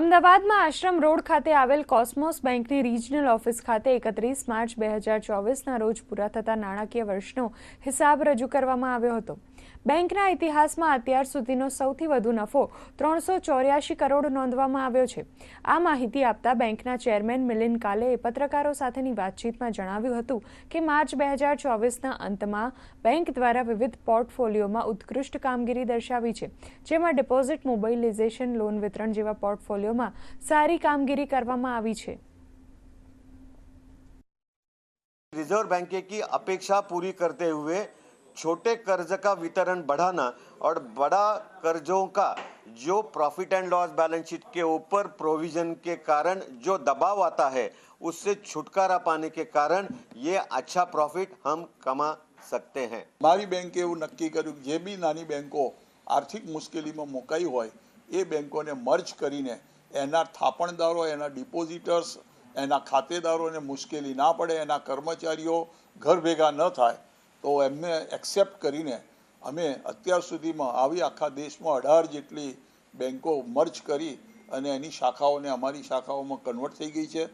અમદાવાદમાં આશ્રમ રોડ ખાતે આવેલ કોસ્મોસ બેંકની રિજનલ ઓફિસ ખાતે એકત્રીસ માર્ચ બે હજાર ચોવીસના રોજ પૂરા થતા નાણાકીય વર્ષનો હિસાબ રજૂ કરવામાં આવ્યો હતો. બેંકના ઇતિહાસમાં અત્યાર સુધીનો સૌથી વધુ નફો ત્રણસો ચોર્યાસી કરોડ નોંધવામાં આવ્યો છે. આ માહિતી આપતા બેંકના ચેરમેન મિલિન કાલેએ પત્રકારો સાથેની વાતચીતમાં જણાવ્યું હતું કે માર્ચ બે હજાર ચોવીસના અંતમાં બેંક દ્વારા વિવિધ પોર્ટફોલિયોમાં ઉત્કૃષ્ટ કામગીરી દર્શાવી છે, જેમાં ડિપોઝિટ મોબાઇલાઇઝેશન લોન વિતરણ જેવા પોર્ટફોલિયોમાં સારી કામગીરી કરવામાં આવી છે रिजर्व बैंक की अपेक्षा पूरी करते हुए छोटे कर्ज का वितरण बढ़ाना और बड़ा कर्जों का जो profit and loss balance sheet के ऊपर प्रोविजन के कारण जो दबाव आता है उससे छुटकारा पाने के कारण ये अच्छा प्रॉफिट हम कमा सकते हैं મારી બેંકે એવું નક્કી કર્યું કે જે બી નાની બેંકો આર્થિક મુશ્કેલીમાં મુકાઈ હોય એ બેંકોને મર્જ કરીને એના થાપણદારો, એના ડિપોઝિટર્સ, એના ખાતેદારોને મુશ્કેલી ના પડે, એના કર્મચારીઓ ઘર ભેગા ન થાય, તો એમને એક્સેપ્ટ કરીને અમે અત્યાર સુધીમાં આવી આખા દેશમાં અઢાર જેટલી બેન્કો મર્જ કરી અને એની શાખાઓને અમારી શાખાઓમાં કન્વર્ટ થઈ ગઈ છે.